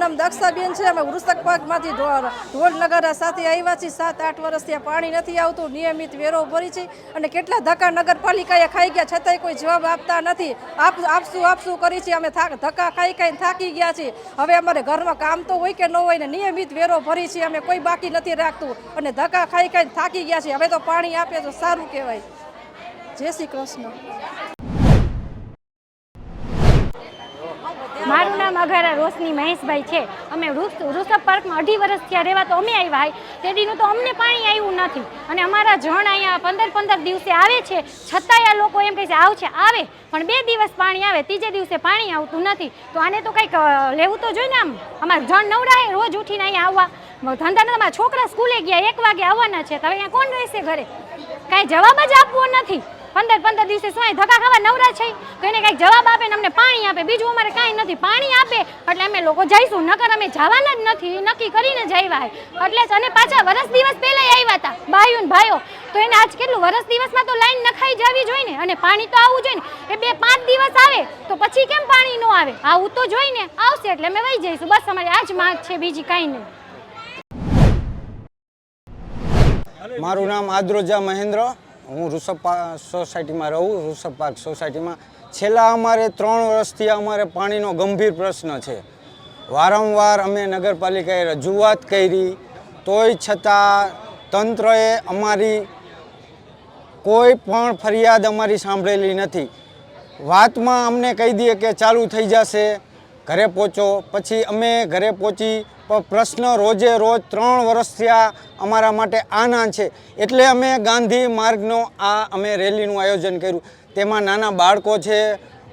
મારું નામ દક્ષાબેન છે. અમે વૃષક પાકમાંથી ઢોલ નગારા સાથે આવ્યા છીએ. સાત, આઠ વર્ષથી ત્યાં પાણી નથી આવતું. નિયમિત વેરો ભરી છે. અને કેટલા ધક્કા નગરપાલિકાએ ખાઈ ગયા છતાંય કોઈ જવાબ આપતા નથી. આપ આપશું આપશું કરી છે. અમે થાક ધક્કા ખાઈ ખાઈને થાકી ગયા છીએ. હવે અમારે ઘરમાં કામ તો હોય કે ન હોય ને નિયમિત વેરો ભરી છે. અમે કોઈ બાકી નથી રાખતું. અને ધક્કા ખાઈ ખાઈને થાકી ગયા છીએ. હવે તો પાણી આપે તો સારું કહેવાય. જય શ્રી કૃષ્ણ. મારું નામ અઘારા રોશની મહેશભાઈ છે. અમે વૃષ- વૃષભ પાર્કમાં અઢી વર્ષ થયા રહેવા તો અમે આવ્યા તેડીનું તો અમને પાણી આવ્યું નથી. અને અમારા જણ અહીંયા પંદર પંદર દિવસે આવે છે. છતાંય આ લોકો એમ કહે છે આવશે આવે. પણ બે દિવસ પાણી આવે, ત્રીજે દિવસે પાણી આવતું નથી. તો આને તો કંઈક લેવું તો જોઈએ ને આમ. અમારા જણ નવરાય રોજ ઉઠીને અહીંયા આવવા. ધંધાના તમારા છોકરા સ્કૂલે ગયા, એક વાગે આવવાના છે. તો અહીંયા કોણ રહેશે ઘરે? કાંઈ જવાબ જ આપવો નથી. પંદર પંદર દિવસે સ્વાય ધક્કા ખાવા નવરા છે. એને કંઈક જવાબ આપે ને અમને પાણી આપે. બીજું અમારે કાંઈ નથી. પાણી આપે. એટલે અમે લોકો જઈશું. નકર અમે જવાના જ નથી. નક્કી કરીને જ આવ્યા એટલે જ અને પાછા વરસ દિવસ પહેલાં આવ્યા હતા. ભાઈઓ ને ભાઈઓ. તો એને આજ કેટલું વરસ દિવસમાં તો લાઈન નખાઈ જવી જોઈએ ને? અને પાણી તો આવવું જોઈએ ને? એ બે પાંચ દિવસ આવે તો પછી કેમ પાણી ન આવે? આવું તો જોઈને આવશે એટલે અમે વહી જઈશું. બસ અમારી આ જ માંગ છે. બીજી કાંઈ નહીં. મારું નામ આદ્રોજા મહેન્દ્ર. હું ઋષભ પાર્ક સોસાયટીમાં રહું, ઋષભ પાર્ક સોસાયટીમાં. છેલ્લા અમારે ત્રણ વર્ષથી અમારે પાણીનો ગંભીર પ્રશ્ન છે. વારંવાર અમે નગરપાલિકાએ રજૂઆત કરી, તોય છતાં તંત્રએ અમારી કોઈ પણ ફરિયાદ અમારી સાંભળેલી નથી. વાતમાં અમને કહી દઈએ કે ચાલુ થઈ જશે ઘરે પહોંચો. પછી અમે ઘરે પહોંચી પ્રશ્ન રોજે રોજ ત્રણ વર્ષથી આ અમારા માટે આના છે. એટલે અમે ગાંધી માર્ગનો આ અમે રેલીનું આયોજન કર્યું. તેમાં નાના બાળકો છે,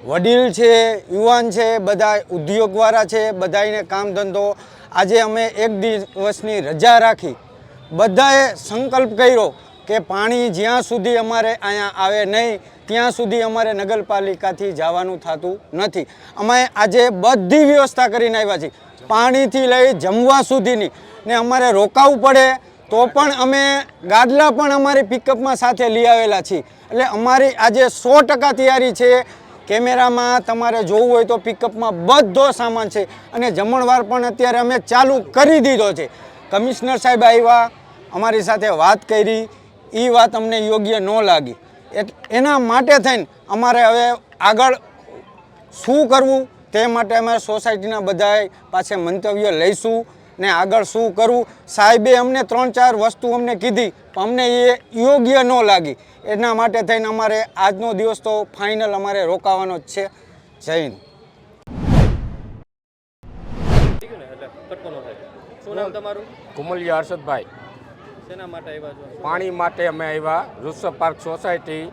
વડીલ છે, યુવાન છે, બધા ઉદ્યોગવાળા છે બધાને કામ ધંધો આજે અમે એક દિવસની રજા રાખી. બધાએ સંકલ્પ કર્યો કે પાણી જ્યાં સુધી અમારે અહીંયા આવે નહીં ત્યાં સુધી અમારે નગરપાલિકાથી જવાનું થતું નથી. અમે આજે બધી વ્યવસ્થા કરીને આવ્યા છીએ. પાણીથી લઈ જમવા સુધીની. ને અમારે રોકાવું પડે તો પણ અમે ગાડલા પણ અમારી પિકઅપમાં સાથે લઈ આવેલા છીએ. એટલે અમારી આજે સો ટકા તૈયારી છે. કેમેરામાં તમારે જોવું હોય તો પિકઅપમાં બધો સામાન છે. અને જમણવાર પણ અત્યારે અમે ચાલુ કરી દીધો છે. કમિશનર સાહેબ આવ્યા, અમારી સાથે વાત કરી. એ વાત અમને યોગ્ય ન લાગી. એના માટે થઈને અમારે હવે આગળ શું કરવું તે માટે અમે સોસાયટીના બધાએ પાસે મંતવ્ય લઈશું ને આગળ શું કરવું. સાહેબે અમને ત્રણ ચાર વસ્તુ અમને કીધી પણ અમને એ યોગ્ય ન લાગી. એના માટે થઈને અમારે આજનો દિવસ તો ફાઇનલ અમારે રોકાવાનો જ છે. જૈન કુમલિયા હર્ષદભાઈ. પાણી માટે અમે આવ્યા. ઋષભ પાર્ક સોસાયટી,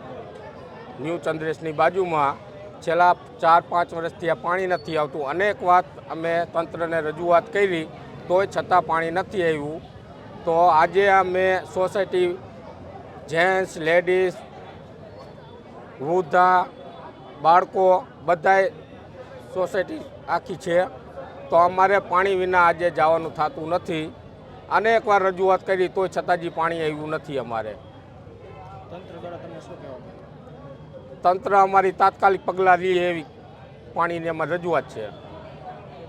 ન્યૂ ચંદ્રેશની બાજુમાં. છેલ્લા ચાર, પાંચ વર્ષથી આ પાણી નથી આવતું. અનેક વાત અમે તંત્રને રજૂઆત કરી, તોય છતાં પાણી નથી આવ્યું. તો આજે અમે સોસાયટી જેન્ટ્સ, લેડીઝ, વૃદ્ધા, બાળકો બધાય સોસાયટી આખી છે. તો અમારે પાણી વિના આજે જવાનું થતું નથી. અનેક વાર રજૂઆત કરી તોય છતાં જ પાણી આવ્યું નથી અમારે. તંત્ર દ્વારા તમે શું કહેવા માંગો? તંત્ર અમારી તાત્કાલિક પગલાં લે એવી પાણીની અમારી રજૂઆત છે.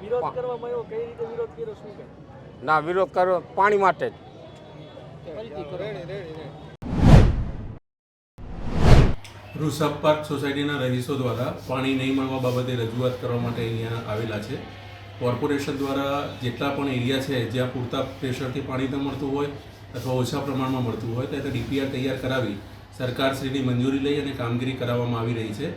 વિરોધ કરવામાં આવ્યો કઈ રીતે વિરોધ કર્યો શું કે ના વિરોધ કરો પાણી માટે જ. ઋષભ પાર્ક સોસાયટીના રહીશો દ્વારા પાણી નહીં મળવા બાબતે રજૂઆત કરવા માટે અહીંયા આવેલા છે. કોર્પોરેશન દ્વારા જેટલા પણ એરિયા છે જ્યાં પૂરતા પ્રેશરથી પાણી ન મળતું હોય અથવા ઓછા પ્રમાણમાં મળતું હોય તો ડીપીઆર તૈયાર કરાવી સરકારશ્રીની મંજૂરી લઈ અને કામગીરી કરાવવામાં આવી રહી છે.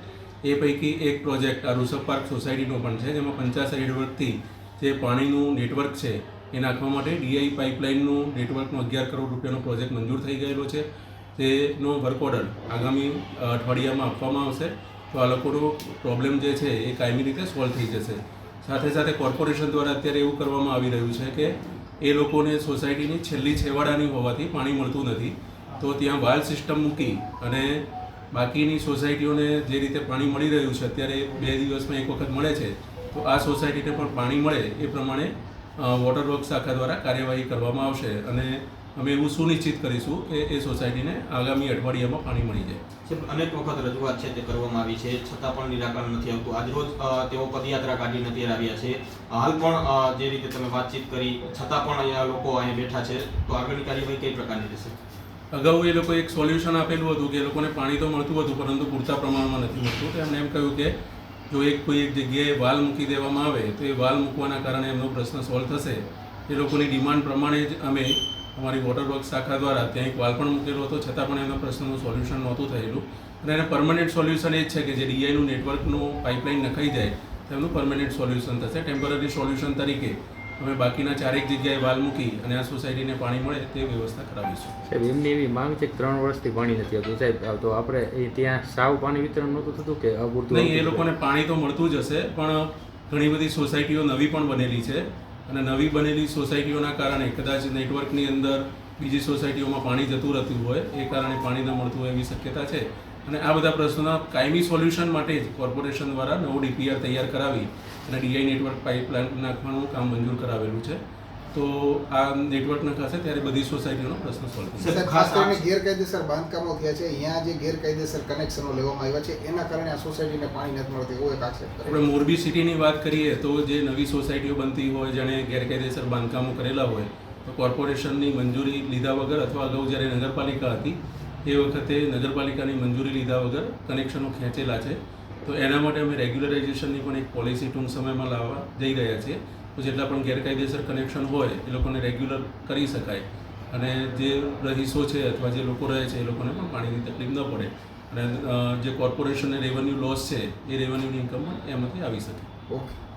એ પૈકી એક પ્રોજેક્ટ આ ઋષભ પાર્ક સોસાયટીનો પણ છે, જેમાં પંચાસ હેડવર્કથી જે પાણીનું નેટવર્ક છે, એ નાખવા માટે ડીઆઈ પાઇપલાઇનનું નેટવર્કનો અગિયાર કરોડ રૂપિયાનો પ્રોજેક્ટ મંજૂર થઈ ગયેલો છે. તેનો વર્ક ઓર્ડર આગામી અઠવાડિયામાં આપવામાં આવશે. તો આ લોકોનો પ્રોબ્લેમ જે છે, એ કાયમી રીતે સોલ્વ થઈ જશે. સાથે સાથે કોર્પોરેશન દ્વારા અત્યારે એવું કરવામાં આવી રહ્યું છે કે એ લોકોને સોસાયટીની છેલ્લી છેવાડાની હોવાથી પાણી મળતું નથી. તો ત્યાં વાલ સિસ્ટમ મૂકી અને બાકીની સોસાયટીઓને જે રીતે પાણી મળી રહ્યું છે, અત્યારે બે દિવસમાં એક વખત મળે છે, તો આ સોસાયટીને પણ પાણી મળે એ પ્રમાણે વોટર વર્ક શાખા દ્વારા કાર્યવાહી કરવામાં આવશે અને અમે એવું સુનિશ્ચિત કરીશું કે એ સોસાયટીને આગામી અઠવાડિયામાં પાણી મળી જાય. અનેક વખત રજૂઆત છે તે કરવામાં આવી છે છતાં પણ નિરાકરણ નથી આવતું. આજરોજ તેઓ પદયાત્રા કાઢીને અત્યારે આવ્યા છે. હાલ પણ જે રીતે તમે વાતચીત કરી છતાં પણ અહીંયા લોકો અહીંયા બેઠા છે તો આગળની કાર્યવાહી કઈ પ્રકારની રહેશે? અગાઉ એ લોકો એક સોલ્યુશન આપેલું હતું કે એ લોકોને પાણી તો મળતું હતું પરંતુ પૂરતા પ્રમાણમાં નથી મળતું. તો એમણે એમ કહ્યું કે જો એક કોઈ એક જગ્યાએ વાલ મૂકી દેવામાં આવે તો એ વાલ મૂકવાના કારણે એમનો પ્રશ્ન સોલ્વ થશે. એ લોકોની ડિમાન્ડ પ્રમાણે જ અમે અમારી વોટર વર્ક શાખા દ્વારા ત્યાં એક વાલ પણ મૂકેલો હતો. છતાં પણ એના પ્રશ્નનું સોલ્યુશન નહોતું થયેલું. અને એને પરમનન્ટ સોલ્યુશન એ જ છે કે જે ડીઆઈનું નેટવર્કનું પાઇપલાઇન નખાઈ જાય તેમનું પરમનન્ટ સોલ્યુશન થશે. ટેમ્પરરી સોલ્યુશન તરીકે અમે બાકીના ચારેક જગ્યાએ વાલ મૂકી અને આ સોસાયટીને પાણી મળે તે વ્યવસ્થા કરાવીશું. સાહેબ એમની એવી માંગ છે કે ત્રણ વર્ષથી પાણી નથી આવતું. સાહેબ તો આપણે એ ત્યાં સાવ પાણી વિતરણ નહોતું થતું કે અપૂરતું નહીં એ લોકોને પાણી તો મળતું જ હશે પણ ઘણી બધી સોસાયટીઓ નવી પણ બનેલી છે. અને નવી બનેલી સોસાયટીઓના કારણે, કદાચ નેટવર્કની અંદર બીજી સોસાયટીઓમાં પાણી જતું રહેતું હોય, એ કારણે પાણી ન મળતું હોય એવી શક્યતા છે. અને આ બધા પ્રશ્નોના કાયમી સોલ્યુશન માટે જ કોર્પોરેશન દ્વારા નવું ડીપીઆર તૈયાર કરાવી અને ડીઆઈ નેટવર્ક પાઇપલાઇન નાખવાનું કામ મંજૂર કરાવેલું છે. તો આ નેટવર્ક થશે ત્યારે બધી સોસાયટીઓનો પ્રશ્ન સોલ્વ થશે ખાસ કરીને ગેરકાયદેસર બાંધકામો થયા છે. અહીંયા જે ગેરકાયદેસર કનેક્શનો લેવામાં આવ્યા છે એના કારણે આ સોસાયટીને પાણી નથી મળતું એવો એક આક્ષેપ કરે આપણે મોરબી સિટીની વાત કરીએ તો જે નવી સોસાયટીઓ બનતી હોય જેણે ગેરકાયદેસર બાંધકામો કરેલા હોય તો કોર્પોરેશનની મંજૂરી લીધા વગર અથવા અગાઉ જ્યારે નગરપાલિકા હતી એ વખતે નગરપાલિકાની મંજૂરી લીધા વગર કનેક્શનો ખેંચેલા છે. તો એના માટે અમે રેગ્યુલરાઇઝેશનની પણ એક પોલિસી ટૂંક સમયમાં લાવવા જઈ રહ્યા છીએ. જેટલા પણ ગેરકાયદેસર કનેક્શન હોય, એ લોકોને રેગ્યુલર કરી શકાય. અને જે રહીશો છે અથવા જે લોકો રહે છે, એ લોકોને પણ પાણીની તકલીફ ન પડે. અને જે કોર્પોરેશનને રેવન્યુ લોસ છે, એ રેવન્યુની ઇન્કમ પણ એમાંથી આવી શકે. ઓકે.